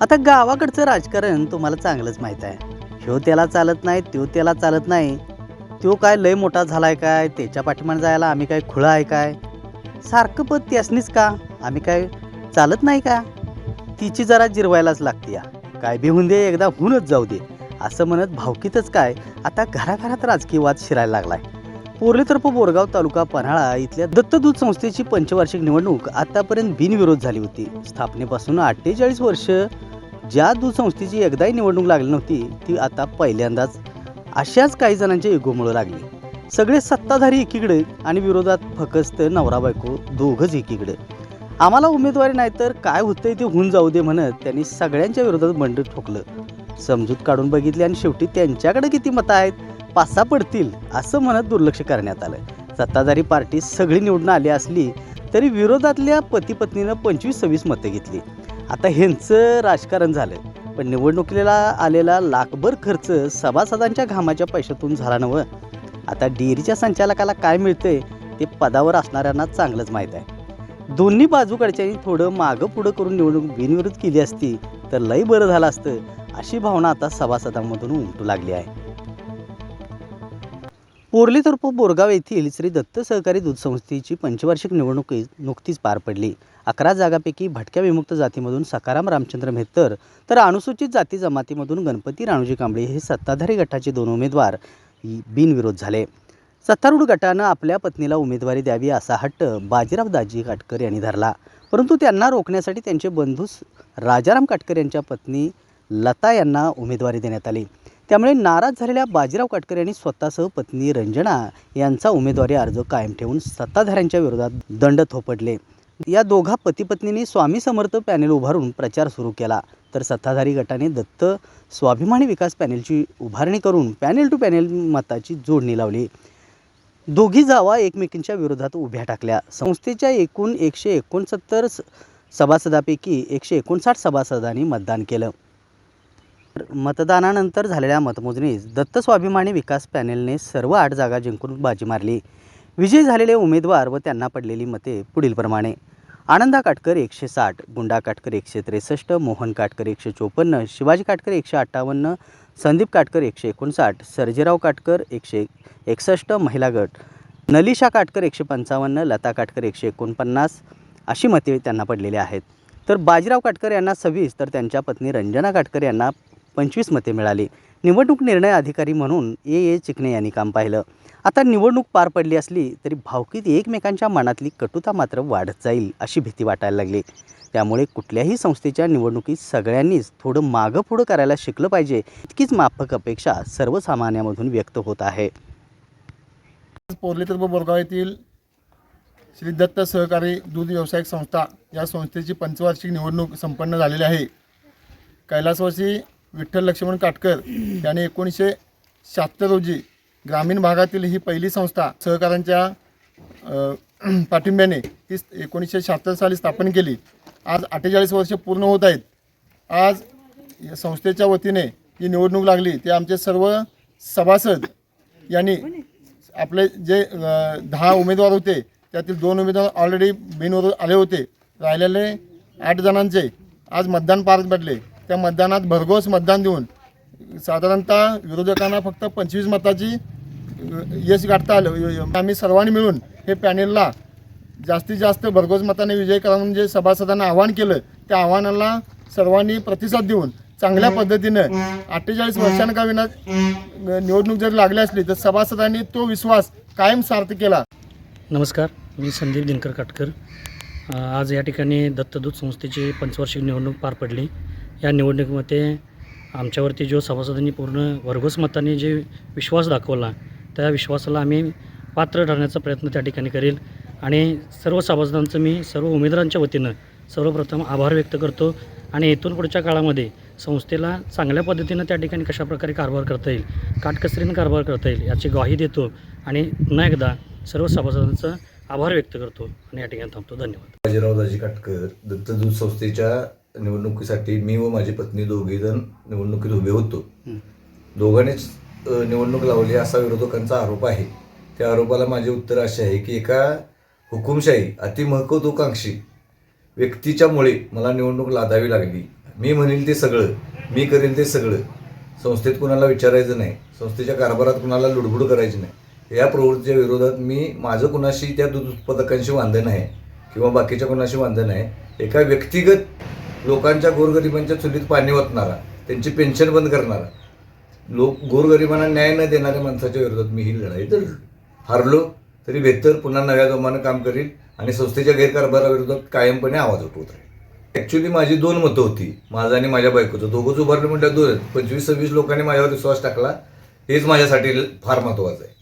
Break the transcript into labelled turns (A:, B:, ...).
A: आता गावाकडचं राजकारण तुम्हाला चांगलंच माहीत आहे. ह्यो त्याला चालत नाही त्यो त्याला चालत नाही. त्यो काय लय मोठा झालाय काय त्याच्या पाठीमागे जायला आम्ही काय खुळा आहे काय? सारखं पद त्यासनीच का? आम्ही काय चालत नाही का? तिची जरा जिरवायलाच लागते या. काय बी होऊन दे एकदा होऊनच जाऊ दे. असं म्हणत भावकीतच काय आता घराघरात राजकीय वाद शिरायला लागलाय. पोर्लेतर्फ बोरगाव तालुका पन्हाळा इथल्या दत्तदूत संस्थेची पंचवार्षिक निवडणूक आतापर्यंत बिनविरोध झाली होती. स्थापनेपासून अठ्ठेचाळीस वर्ष ज्या दूध संस्थेची एकदाही निवडणूक लागली नव्हती ती आता पहिल्यांदाच अशाच काही जणांच्या युगोमुळे लागली. सगळे सत्ताधारी एकीकडे आणि विरोधात फकस्त नवरा बायको दोघंच एकीकडे. आम्हाला उमेदवारी नाही तर काय होतंय ते होऊन जाऊ दे म्हणत त्यांनी सगळ्यांच्या विरोधात बंड ठोकलं. समजूत काढून बघितली आणि शेवटी त्यांच्याकडे किती मतं आहेत? पासा पडतील असं म्हणत दुर्लक्ष करण्यात आलं. सत्ताधारी पार्टी सगळी निवडून आली असली तरी विरोधातल्या पती पत्नीनं पंचवीस सव्वीस मतं घेतली. आता ह्यांचं राजकारण झालं. पण निवडणुकीला आलेला लाखभर खर्च सभासदांच्या घामाच्या पैशातून झाला नवं आता डेअरीच्या संचालकाला काय मिळतंय ते पदावर असणाऱ्यांना चांगलंच माहीत आहे. दोन्ही बाजूकडच्यांनी थोडं मागं पुढं करून निवडणूक बिनविरोध केली असती तर लई बरं झालं असतं अशी भावना आता सभासदांमधून उमटू लागली आहे. पोर्ली तर्फ बोरगाव येथील श्री दत्त सहकारी दूध संस्थेची पंचवार्षिक निवडणूक नुकतीच पार पडली. अकरा जागापैकी भटक्या विमुक्त जातीमधून सकाराम रामचंद्र मेहतर तर अनुसूचित जाती जमातीमधून गणपती राणूजी कांबळे हे सत्ताधारी गटाचे दोन उमेदवार बिनविरोध झाले. सत्तारूढ गटानं आपल्या पत्नीला उमेदवारी द्यावी असा हट्ट बाजीराव दाजी काटकर यांनी धरला. परंतु त्यांना रोखण्यासाठी त्यांचे बंधू राजाराम काटकर यांच्या पत्नी लता यांना उमेदवारी देण्यात आली. त्यामुळे नाराज झालेल्या बाजीराव काटकर यांनी स्वतःसह पत्नी रंजना यांचा उमेदवारी अर्ज कायम ठेवून सत्ताधाऱ्यांच्या विरोधात दंड थोपटले या दोघा पतीपत्नींनी स्वामी समर्थ पॅनेल उभारून प्रचार सुरू केला. तर सत्ताधारी गटाने दत्त स्वाभिमानी विकास पॅनेलची उभारणी करून पॅनेल टू पॅनेल मताची जोडणी लावली. दोघी जावा एकमेकींच्या विरोधात उभ्या टाकल्या. संस्थेच्या एकूण एकशे एकोणसत्तर स- सभासदापैकी एकशे एकोणसाठ सभासदांनी मतदान केलं. मतदानानंतर झालेल्या मतमोजणीत दत्त स्वाभिमानी विकास पॅनेलने सर्व आठ जागा जिंकून बाजी मारली. विजयी झालेले उमेदवार व त्यांना पडलेली मते पुढीलप्रमाणे. आनंदा काटकर एकशे साठ गुंडा काटकर एकशे त्रेसष्ट मोहन काटकर एकशे चोपन्न शिवाजी काटकर एकशे अठ्ठावन्न संदीप काटकर एकशे एकोणसाठ सर्जेराव काटकर एकशे एकसष्ट महिला गट. नलिशा काटकर एकशे पंचावन्न लता काटकर एकशे एकोणपन्नास अशी मते त्यांना पडलेली आहेत. तर बाजीराव काटकर यांना सव्वीस तर त्यांच्या पत्नी रंजना काटकर यांना पंचवीस मते मिळाली. निवडणूक निर्णय अधिकारी म्हणून ए. ए. चिकणे यांनी काम पाहिलं. आता निवडणूक पार पडली असली तरी भावकीत एकमेकांच्या मनातली कटुता मात्र वाढत जाईल अशी भीती वाटायला लागली. त्यामुळे कुठल्याही संस्थेच्या निवडणुकीत सगळ्यांनीच थोडं मागं पुढं करायला शिकलं पाहिजे इतकीच माफक अपेक्षा सर्वसामान्यामधून व्यक्त होत आहे.
B: पोर्ली बोरगाव येथील श्री दत्त सहकारी दूध व्यावसायिक संस्था या संस्थेची पंचवार्षिक निवडणूक संपन्न झालेली आहे. कैलासवासी विठ्ठल लक्ष्मण काटकर यांनी एकोणीसशे शहात्तर रोजी ग्रामीण भागातील ही पहिली संस्था सहकारांच्या पाठिंब्याने ती एकोणीसशे शहात्तर साली स्थापन केली. आज अठ्ठेचाळीस वर्ष पूर्ण होत आहेत. आज या संस्थेच्या वतीने जी निवडणूक लागली. ते आमचे सर्व सभासद यांनी आपले जे दहा उमेदवार होते त्यातील दोन उमेदवार ऑलरेडी बिनवर आले होते. राहिलेले आठ जणांचे आज मतदान पार पडले. त्या मतदानात भरघोस मतदान देऊन साधारणतः विरोधकांना फक्त पंचवीस मताची यश गाठता आलं. आम्ही सर्वांनी मिळून हे पॅनेलला जास्तीत जास्त भरघोस मताने विजय करा म्हणून जे सभासदांना आवाहन केलं त्या आव्हानाला सर्वांनी प्रतिसाद देऊन चांगल्या पद्धतीनं अठ्ठेचाळीस वर्षांका विना निवडणूक जरी लागली असली तर सभासदांनी तो विश्वास कायम सार्थ केला.
C: नमस्कार मी संदीप दिनकर काटकर. आज या ठिकाणी दत्तदूत संस्थेची पंचवार्षिक निवडणूक पार पडली. या निवडणुकीमध्ये आमच्यावरती जो सभासदांनी पूर्ण वर्घोस मताने जे विश्वास दाखवला त्या विश्वासाला आम्ही पात्र ठरण्याचा प्रयत्न त्या ठिकाणी करेल. आणि सर्व सभासदांचं मी सर्व उमेदवारांच्या वतीनं सर्वप्रथम आभार व्यक्त करतो. आणि इथून पुढच्या काळामध्ये संस्थेला चांगल्या पद्धतीनं त्या ठिकाणी कशाप्रकारे कारभार करता येईल काटकसरीनं कारभार करता येईल याची ग्वाही देतो. आणि पुन्हा एकदा सर्व सभासदांचा आभार व्यक्त करतो. आणि या ठिकाणी थांबतो. धन्यवाद.
D: बाजीराव दाजी काटकर दत्तदूत संस्थेच्या निवडणुकीसाठी मी व माझी पत्नी दोघेजण निवडणुकीत उभे होतो. दोघांनीच निवडणूक लावली असा विरोधकांचा आरोप आहे. त्या आरोपाला माझे उत्तर असे आहे की एका हुकुमशाही अतिमहत्वाकांक्षी व्यक्तीच्यामुळे मला निवडणूक लादावी लागली. मी म्हणेल ते सगळं मी करेन ते सगळं. संस्थेत कुणाला विचारायचं नाही. संस्थेच्या कारभारात कुणाला लुडबुड करायची नाही. या प्रवृत्तीच्या विरोधात मी माझं कुणाशी त्या दूध उत्पादकांशी वांधन आहे किंवा बाकीच्या कुणाशी वांधन आहे एका व्यक्तिगत लोकांच्या गोरगरिबांच्या चुलीत पाणी ओतणारा त्यांची पेन्शन बंद करणारा. लोक गोरगरिबांना न्याय न देणाऱ्या माणसाच्या विरोधात मी ही लढाई लढलो. हारलो तरी बेहतर पुन्हा नव्या जोमानं काम करील आणि संस्थेच्या गैरकारभाराविरोधात कायमपणे आवाज उठवत राहील ॲक्च्युली माझी दोन मतं होती माझं आणि माझ्या बायकोचं. दोघंच उभारलं म्हटलं दोन पंचवीस सव्वीस लोकांनी माझ्यावर विश्वास टाकला हेच माझ्यासाठी फार महत्त्वाचं आहे.